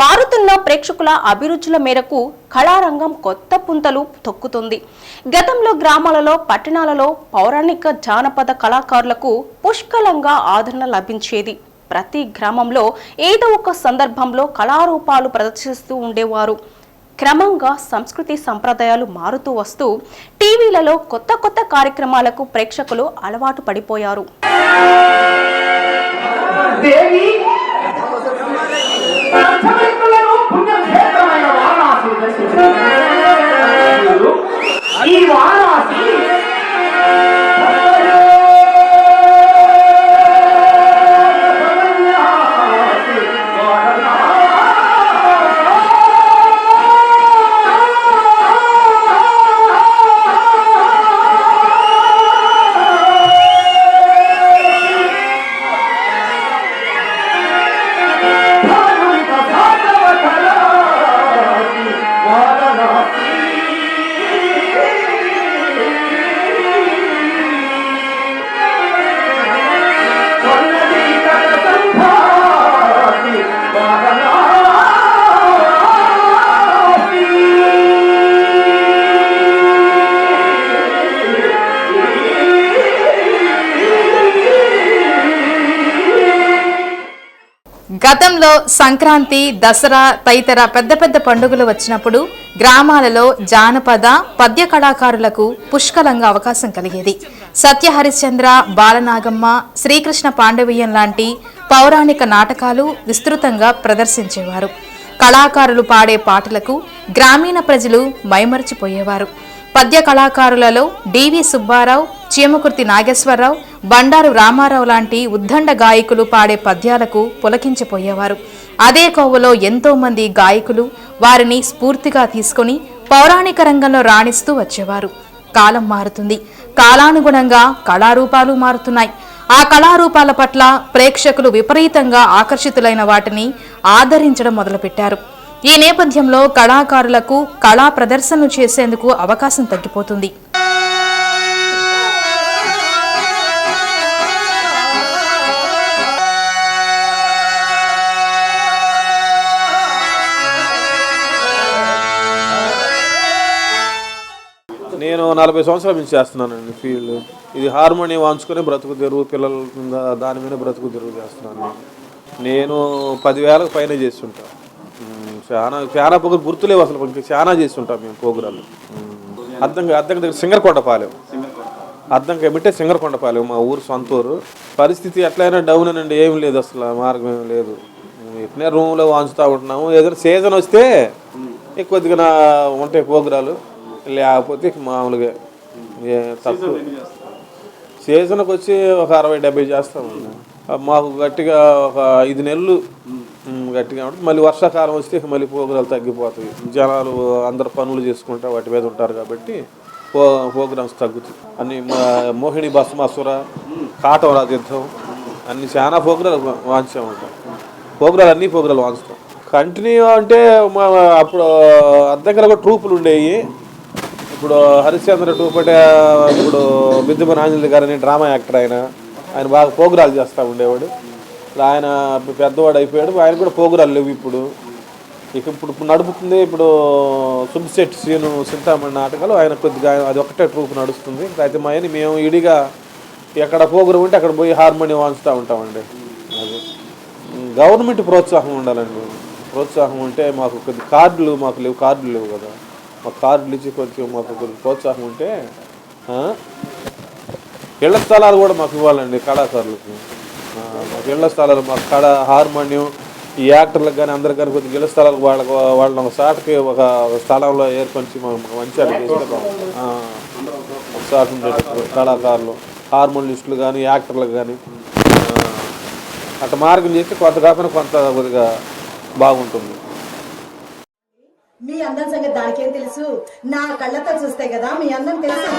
మారుతున్న ప్రేక్షకుల అభిరుచుల మేరకు కళారంగం కొత్త పుంతలు తొక్కుతుంది. గతంలో గ్రామాలలో పట్టణాలలో పౌరాణిక జానపద కళాకారులకు పుష్కలంగా ఆదరణ లభించేది. ప్రతి గ్రామంలో ఏదో ఒక సందర్భంలో కళారూపాలు ప్రదర్శిస్తూ ఉండేవారు. క్రమంగా సంస్కృతి సంప్రదాయాలు మారుతూ వస్తూ టీవీలలో కొత్త కొత్త కార్యక్రమాలకు ప్రేక్షకులు అలవాటు పడిపోయారు. ఈ వారణాసి గతంలో సంక్రాంతి దసరా తదితర పెద్ద పెద్ద పండుగలు వచ్చినప్పుడు గ్రామాలలో జానపద పద్య కళాకారులకు పుష్కలంగా అవకాశం కలిగేది. సత్య హరిశ్చంద్ర బాలనాగమ్మ శ్రీకృష్ణ పాండవీయం లాంటి పౌరాణిక నాటకాలు విస్తృతంగా ప్రదర్శించేవారు. కళాకారులు పాడే పాటలకు గ్రామీణ ప్రజలు మైమరిచిపోయేవారు. పద్య కళాకారులలో డివి సుబ్బారావు చీమకుర్తి నాగేశ్వరరావు బండారు రామారావు లాంటి ఉద్దండ గాయకులు పాడే పద్యాలకు పులకించిపోయేవారు. అదే కోవలో ఎంతో మంది గాయకులు వారిని స్ఫూర్తిగా తీసుకొని పౌరాణిక రంగంలో రాణిస్తూ వచ్చేవారు. కాలం మారుతుంది. కాలానుగుణంగా కళారూపాలు మారుతున్నాయి. ఆ కళారూపాల పట్ల ప్రేక్షకులు విపరీతంగా ఆకర్షితులైన వాటిని ఆదరించడం మొదలుపెట్టారు. ఈ నేపథ్యంలో కళాకారులకు కళా ప్రదర్శనలు చేసేందుకు అవకాశం తగ్గిపోతుంది. నలభై సంవత్సరాల నుంచి చేస్తున్నానండి ఫీల్డ్. ఇది హార్మోనియం వాంచుకొని బ్రతుకు తెరువు పిల్లల దాని మీద బ్రతుకు తెరువు చేస్తున్నాను. నేను పదివేలకు పైన చేస్తుంటా. చాలా చాలా పొగ గుర్తులేవు అసలు ఇంకా చాలా చేస్తుంటాం మేము ప్రోగ్రాలు అద్దం అద్దం దగ్గర సింగర్కొండపాలెం. అర్థం కమిటే సింగరకొండపాలెం మా ఊరు సొంత ఊరు పరిస్థితి ఎట్లయినా డౌన్ అనండి. ఏం లేదు అసలు మార్గం ఏం లేదు. ఎట్లనే రూమ్లో వాంచుతూ ఉంటున్నాము. ఏదైనా సీజన్ వస్తే కొద్దిగా ఉంటాయి ప్రోగ్రాలు లేకపోతే మామూలుగా తక్కువ. సీజన్కి వచ్చి ఒక అరవై డెబ్బై చేస్తామండి మాకు గట్టిగా ఒక ఐదు నెలలు గట్టిగా ఉంటుంది. మళ్ళీ వర్షాకాలం వస్తే మళ్ళీ ప్రోగ్రాలు తగ్గిపోతాయి. జనాలు అందరు పనులు చేసుకుంటా వాటి మీద ఉంటారు కాబట్టి పో ప్రోగ్రామ్స్ తగ్గుతాయి. అన్ని మోహిని భస్మాసుర కాటం రాజయుద్ధం అన్ని చాలా ప్రోగ్రాలు వాంచా ఉంటాం ప్రోగ్రాలు అన్ని ప్రోగ్రాలు వాంచుతాం కంటిన్యూ అంటే మా అప్పుడు అద్దెకర ట్రూపులు ఉండేవి. ఇప్పుడు హరిశ్చంద్ర టూ ఇప్పుడు బిద్దుమని ఆంజనేయ గారని డ్రామా యాక్టర్ ఆయన. ఆయన బాగా ప్రోగ్రాలు చేస్తూ ఉండేవాడు. ఇలా ఆయన పెద్దవాడు అయిపోయాడు. ఆయన కూడా పోగురాలు లేవు ఇప్పుడు. ఇక ఇప్పుడు నడుపుతుంది. ఇప్పుడు సుబ్సెట్ సీను సింతామణి నాటకాలు ఆయన కొద్దిగా అది ఒకటే ట్రూప్ నడుస్తుంది. అయితే మా ఆయన మేము ఇడిగా ఎక్కడ ప్రోగ్రామ్ ఉంటే అక్కడ పోయి హార్మోనియం వాంచుతూ ఉంటామండి. అది గవర్నమెంట్ ప్రోత్సాహం ఉండాలండి. ప్రోత్సాహం ఉంటే మాకు కొద్ది కార్డులు మాకు లేవు కార్డులు లేవు కదా. మాకు కార్డులు ఇచ్చి కొంచెం మాకు కొంచెం ప్రోత్సాహం ఉంటే ఇళ్ళ స్థలాలు కూడా మాకు ఇవ్వాలండి కళాకారులకు మాకు ఇళ్ళ స్థలాలు మాకు కళ హార్మోనియం ఈ యాక్టర్లకు కానీ అందరికి కానీ కొద్దిగా ఇళ్ళ స్థలాలు వాళ్ళకు వాళ్ళని ఒక సాటకి ఒక స్థలంలో ఏర్పరిచి మాకు మంచి ఒక సాట ఉండేటప్పుడు కళాకారులు హార్మోనిస్టులు కానీ యాక్టర్లకు కానీ అట్లా మార్గం చేస్తే కొంత కాకుండా కొంత కొద్దిగా బాగుంటుంది. మీ అందం సంగతి దానికేం తెలుసు? నా కళ్ళతో చూస్తే కదా మీ అందం తెలుసు.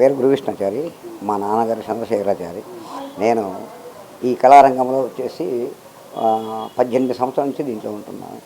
పేరు గురువిష్ణాచారి మా నాన్నగారు చంద్రశేఖరాచారి. నేను ఈ కళారంగంలో వచ్చేసి పద్దెనిమిది సంవత్సరాల నుంచి దీంట్లో ఉంటున్నాను.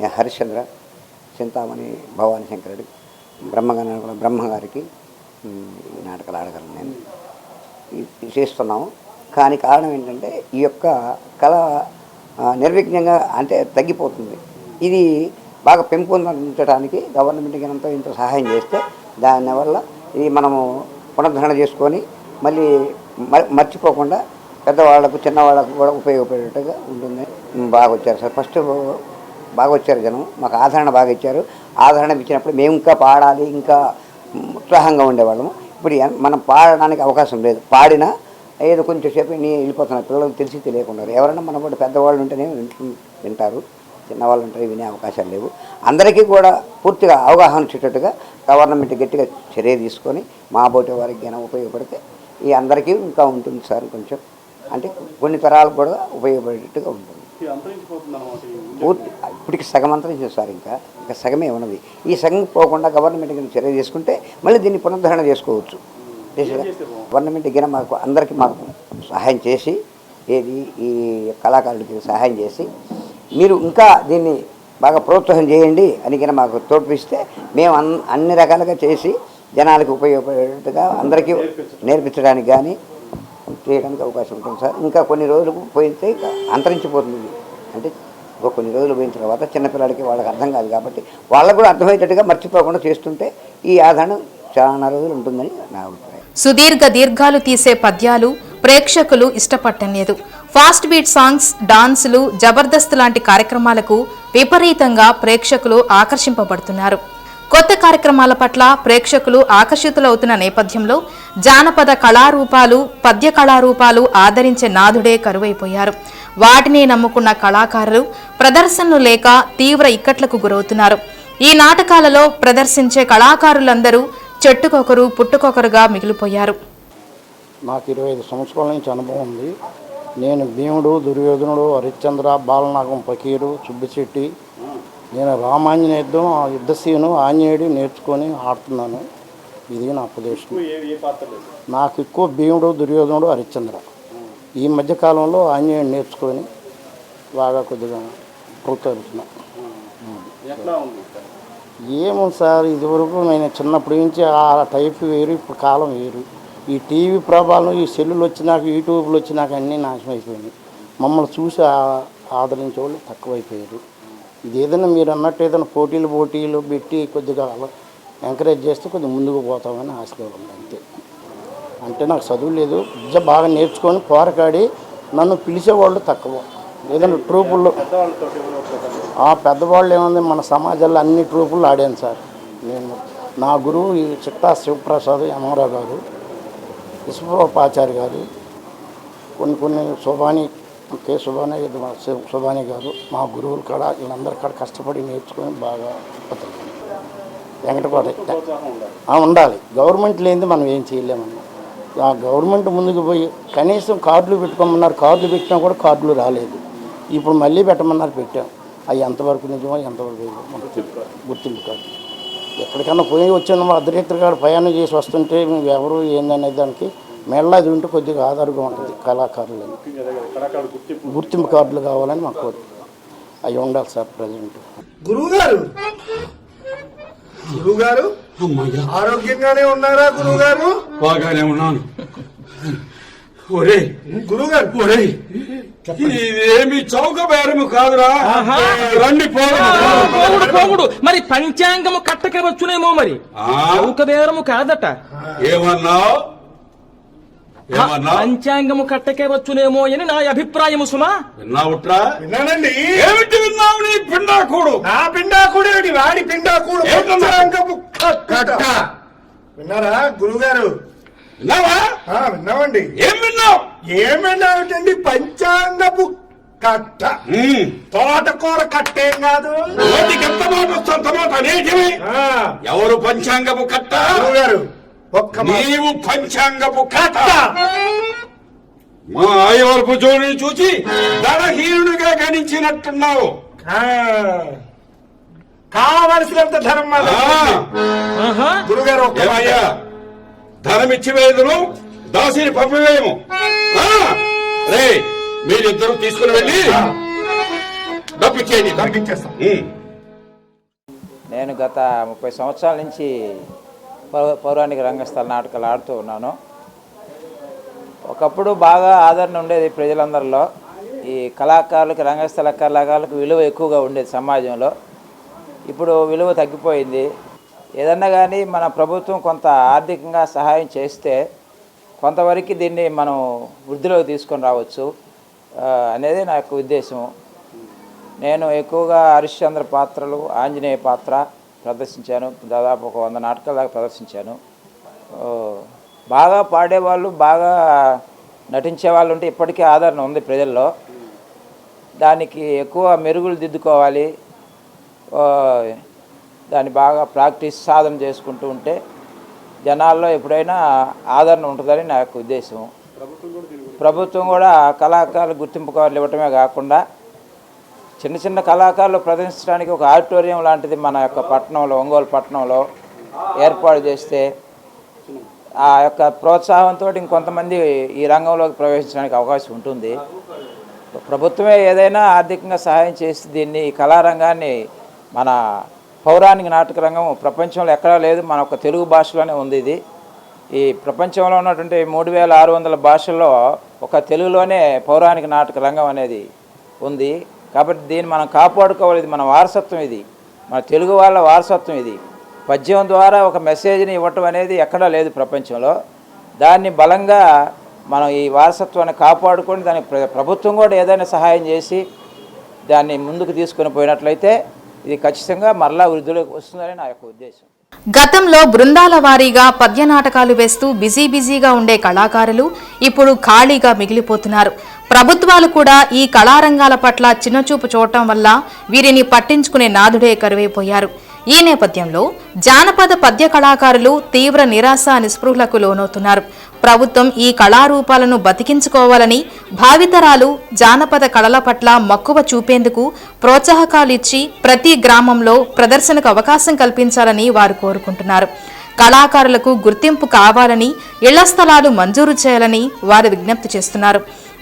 నేను హరిశ్చంద్ర చింతామణి భవానీ శంకరుడు బ్రహ్మగారు బ్రహ్మగారికి ఈ నాటకాలు ఆడగలను నేను. చేస్తున్నాము. కానీ కారణం ఏంటంటే ఈ యొక్క కళ నిర్విఘ్నంగా అంటే తగ్గిపోతుంది. ఇది బాగా పెంపొందించడానికి గవర్నమెంట్ ఎంతో ఇంత సహాయం చేస్తే దానివల్ల ఇది మనము పునరుద్ధరణ చేసుకొని మళ్ళీ మ- మర్చిపోకుండా పెద్దవాళ్ళకు చిన్నవాళ్ళకు కూడా ఉపయోగపడేట్టుగా ఉంటుంది. బాగా వచ్చారు సార్. ఫస్ట్ బాగా వచ్చారు జనం. మాకు ఆదరణ బాగా ఇచ్చారు ఆదరణ ఇచ్చినప్పుడు మేము ఇంకా పాడాలి ఇంకా ఉత్సాహంగా ఉండేవాళ్ళము. ఇప్పుడు మనం పాడడానికి అవకాశం లేదు. పాడినా ఏదో కొంచెం సేపు నీ వెళ్ళిపోతున్నారు. పిల్లలకు తెలిసి తెలియకుండా ఎవరైనా మన పెద్దవాళ్ళు ఉంటేనే వింటు- వింటారు. చిన్నవాళ్ళు ఉంటే వినే అవకాశాలు లేవు. అందరికీ కూడా పూర్తిగా అవగాహన వచ్చేటట్టుగా గవర్నమెంట్ గట్టిగా చర్య తీసుకొని మా బోటి వారికి జ్ఞానం ఉపయోగపడితే ఈ అందరికీ ఇంకా ఉంటుంది సార్ కొంచెం. అంటే కొన్ని తరాలకు కూడా ఉపయోగపడేటట్టుగా ఉంటుంది. పూర్తి ఇప్పటికి సగం అంతరించింది సార్ ఇంకా. ఇంకా సగమే ఉన్నది. ఈ సగం పోకుండా గవర్నమెంట్ కింద చర్య తీసుకుంటే మళ్ళీ దీన్ని పునరుద్ధరణ చేసుకోవచ్చు? గవర్నమెంట్ గిన మాకు అందరికీ మాకు సహాయం చేసి ఏది ఈ కళాకారులకి సహాయం చేసి మీరు ఇంకా దీన్ని బాగా ప్రోత్సాహం చేయండి అని గిన మాకు తోడ్పిస్తే మేము అన్ అన్ని రకాలుగా చేసి జనాలకు ఉపయోగపడేట్టుగా అందరికీ నేర్పించడానికి కానీ చేయడానికి అవకాశం ఉంటుంది సార్. ఇంకా కొన్ని రోజులు పోయితే ఇక అంతరించిపోతుంది. అంటే ఒక కొన్ని రోజులు పోయిన తర్వాత చిన్నపిల్లలకి వాళ్ళకి అర్థం కాదు కాబట్టి వాళ్ళకు కూడా అర్థమయ్యేటట్టుగా మర్చిపోకుండా చేస్తుంటే ఈ ఆదరణ చాలా రోజులు ఉంటుందని నా అభిప్రాయం. సుదీర్ఘ దీర్ఘాలు తీసే పద్యాలు ప్రేక్షకులు ఇష్టపట్టలేదు ఫాస్ట్ బీట్ సాంగ్స్ డాన్సులు జబర్దస్త్ లాంటి కార్యక్రమాలకు విపరీతంగా ప్రేక్షకులు ఆకర్షింపబడుతున్నారు. కొత్త కార్యక్రమాల పట్ల ప్రేక్షకులు ఆకర్షితులవుతున్న నేపథ్యంలో జానపద కళారూపాలు పద్య కళారూపాలు ఆదరించే నాథుడే కరువైపోయారు. వాటినే నమ్ముకున్న కళాకారులు ప్రదర్శనలు లేక తీవ్ర ఇక్కట్లకు గురవుతున్నారు. ఈ నాటకాలలో ప్రదర్శించే కళాకారులందరూ చెట్టుకొకరు పుట్టుకొకరుగా మిగిలిపోయారు. నాకు ఇరవై ఐదు సంవత్సరాల నుంచి అనుభవం ఉంది. నేను భీముడు దుర్యోధనుడు హరిశ్చంద్ర బాలనాగం ఫకీరు సుబ్బిశెట్టి నేను రామాంజనేయ యుద్ధం ఆ యుద్ధసీను ఆంజనేయుడు నేర్చుకొని ఆడుతున్నాను. ఇది నా ప్రదేశం నాకు ఎక్కువ భీముడు దుర్యోధనుడు హరిశ్చంద్ర. ఈ మధ్యకాలంలో ఆంజనేయుడు నేర్చుకొని బాగా కొద్దిగా ప్రోత్సహిస్తున్నాను ఏమో సార్ ఇదివరకు నేను చిన్నప్పటి నుంచి ఆ టైప్ వేరు ఇప్పుడు కాలం వేరు. ఈ టీవీ ప్రభావం ఈ సెల్లులు వచ్చినాక యూట్యూబ్లు వచ్చినాక అన్నీ నాశనం అయిపోయినాయి. మమ్మల్ని చూసి ఆదరించే వాళ్ళు తక్కువైపోయారు. ఇది ఏదైనా మీరు అన్నట్టు ఏదైనా పోటీలు పోటీలు పెట్టి కొద్దిగా ఎంకరేజ్ చేస్తే కొద్దిగా ముందుకు పోతామని ఆశగా ఉంది అంతే. అంటే నాకు చదువు లేదు. విద్య బాగా నేర్చుకొని పోరకాడి నన్ను పిలిచేవాళ్ళు తక్కువ. ఏదైనా ట్రూపుల్లో ఆ పెద్దవాళ్ళు ఏముంది? మన సమాజంలో అన్ని ట్రూపులు ఆడాను సార్. నేను నా గురువు ఈ చిట్టా శివప్రసాద్ యమరావు గారు. విశ్వపాచారి గారు కొన్ని కొన్ని శుభాని కే శోభాని శుభాని గారు మా గురువులు కాడ వీళ్ళందరి కాడ కష్టపడి నేర్చుకొని బాగా వెంకటపాడ వెంకటకోట ఉండాలి. గవర్నమెంట్ లేనిది మనం ఏం చేయలేమన్నా ఆ గవర్నమెంట్ ముందుకు పోయి కనీసం కార్డులు పెట్టుకోమన్నారు కార్డులు పెట్టినా కూడా కార్డులు రాలేదు. ఇప్పుడు మళ్ళీ పెట్టమన్నారు పెట్టాం. అవి ఎంతవరకు నిజమో ఎంతవరకు గుర్తింపు కాదు. ఎక్కడికన్నా పోయి వచ్చిన అర్ధరేత్రి కాడ ప్రయాణం చేసి వస్తుంటే మేము ఎవరు ఏందనే దానికి మెళ్ళ అది ఉంటే కొద్దిగా ఆధారంగా ఉంటుంది కళాకారులని. గుర్తింపు కార్డులు కావాలని మా కోరిక. అవి ఉండాలి సార్ ప్రజెంట్. గురువుగారు! గురువుగారు! ఆరోగ్యంగానే ఉన్నారా గురువుగారు? బాగానే ఉన్నాను. ఒరే గురువుగారు ఒరే ఇదేమి చౌక బేరము కాదురా రండి. పోగుడు పోగుడు. మరి పంచాంగము కట్టక వచ్చునేమో మరి? చౌక బేరము కాదట. ఏమన్నావు? ఏమన్నా పంచాంగము కట్టకే వచ్చునేమో అని నా అభిప్రాయము సుమా. విన్నావుట్రా? విన్నానండి. ఏమిటి విన్నావు నీ పిండాకుడు? నా పిండాకుడేటి వాడి పిండాకుడు కట్ట. విన్నారా గురువుగారు విన్నావా? విన్నామండి. ఏం విన్నావు? ఏమైనాటండి పంచాంగపు కట్ట. తోటకూర కట్టేం కాదు. నోటికి ఎంత మాట వస్తే అంత మాట నేటివి ఆ, ఎవరు పంచాంగపు కట్ట? గురువుగారు ఒక్క. నీవు పంచాంగపు కట్ట. మా ఆయవరపు జోడిని చూసి ధనహీనుడిగా గణించినట్టున్నావు. ఆ, కావలసినంత ధనం మా దగ్గర ఆ, ఉంది. గురుగారు ఒక్క ధనమిచ్చి వేదును దాసిని పంపివేయము ఆ, రే మీరిద్దరూ తీసుకుని వెళ్ళి డబ్బిచ్చేయండి. తగ్గించేస్తాం. నేను గత ముప్పై సంవత్సరాల నుంచి పౌరాణిక రంగస్థల నాటకాలు ఆడుతూ ఉన్నాను. ఒకప్పుడు బాగా ఆదరణ ఉండేది ప్రజలందరిలో. ఈ కళాకారులకు రంగస్థల కళాకారులకు విలువ ఎక్కువగా ఉండేది సమాజంలో. ఇప్పుడు విలువ తగ్గిపోయింది. ఏదన్నా కానీ మన ప్రభుత్వం కొంత ఆర్థికంగా సహాయం చేస్తే కొంతవరకు దీన్ని మనం వృద్ధిలోకి తీసుకొని రావచ్చు అనేది నా యొక్క ఉద్దేశం. నేను ఎక్కువగా హరిశ్చంద్ర పాత్రలు ఆంజనేయ పాత్ర ప్రదర్శించాను. దాదాపు ఒక వంద నాటకాల దాకా ప్రదర్శించాను. బాగా పాడేవాళ్ళు బాగా నటించే వాళ్ళు ఉంటే ఇప్పటికీ ఆదరణ ఉంది ప్రజల్లో. దానికి ఎక్కువ మెరుగులు దిద్దుకోవాలి. దాన్ని బాగా ప్రాక్టీస్ సాధన చేసుకుంటూ ఉంటే జనాల్లో ఎప్పుడైనా ఆదరణ ఉంటుందని నా యొక్క ఉద్దేశం. ప్రభుత్వం కూడా కళాకారులు గుర్తింపు కార్డులు ఇవ్వటమే కాకుండా చిన్న చిన్న కళాకారులు ప్రదర్శించడానికి ఒక ఆడిటోరియం లాంటిది మన యొక్క పట్టణంలో ఒంగోలు పట్టణంలో ఏర్పాటు చేస్తే ఆ యొక్క ప్రోత్సాహంతో ఇంకొంతమంది ఈ రంగంలోకి ప్రవేశించడానికి అవకాశం ఉంటుంది. ప్రభుత్వమే ఏదైనా ఆర్థికంగా సహాయం చేసి దీన్ని ఈ కళారంగాన్ని మన పౌరాణిక నాటక రంగం ప్రపంచంలో ఎక్కడా లేదు. మన ఒక తెలుగు భాషలోనే ఉంది ఇది. ఈ ప్రపంచంలో ఉన్నటువంటి మూడు వేల ఆరు వందల భాషల్లో ఒక తెలుగులోనే పౌరాణిక నాటక రంగం అనేది ఉంది. కాబట్టి దీన్ని మనం కాపాడుకోవాలి. ఇది మన వారసత్వం ఇది. మన తెలుగు వాళ్ళ వారసత్వం ఇది. పద్యం ద్వారా ఒక మెసేజ్ని ఇవ్వటం అనేది ఎక్కడా లేదు ప్రపంచంలో. దాన్ని బలంగా మనం ఈ వారసత్వాన్ని కాపాడుకొని దానికి ప్ర- ప్రభుత్వం కూడా ఏదైనా సహాయం చేసి దాన్ని ముందుకు తీసుకొని పోయినట్లయితే ఇది ఖచ్చితంగా మరలా వృద్ధిలోకి వస్తుందని నా యొక్క ఉద్దేశం. గతంలో బృందాల వారీగా పద్య నాటకాలు వేస్తూ బిజీ బిజీగా ఉండే కళాకారులు ఇప్పుడు ఖాళీగా మిగిలిపోతున్నారు. ప్రభుత్వాలు కూడా ఈ కళారంగాల పట్ల చిన్నచూపు చూడటం వల్ల వీరిని పట్టించుకునే నాదుడే కరువైపోయారు. ఈ నేపథ్యంలో జానపద పద్య కళాకారులు తీవ్ర నిరాశ నిస్పృహలకు లోనవుతున్నారు. ప్రభుత్వం ఈ కళారూపాలను బతికించుకోవాలని భావితరాలు జానపద కళల పట్ల మక్కువ చూపేందుకు ప్రోత్సాహకాలు ఇచ్చి ప్రతి గ్రామంలో ప్రదర్శనకు అవకాశం కల్పించాలని వారు కోరుకుంటున్నారు. కళాకారులకు గుర్తింపు కావాలని ఇళ్ళ స్థలాలు మంజూరు చేయాలని వారు విజ్ఞప్తి చేస్తున్నారు.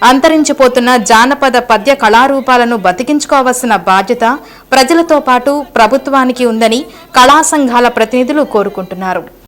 అంతరించిపోతున్న జానపద పద్య కళారూపాలను బతికించుకోవాల్సిన బాధ్యత ప్రజలతో పాటు ప్రభుత్వానికి ఉందని కళా సంఘాల ప్రతినిధులు కోరుకుంటున్నారు.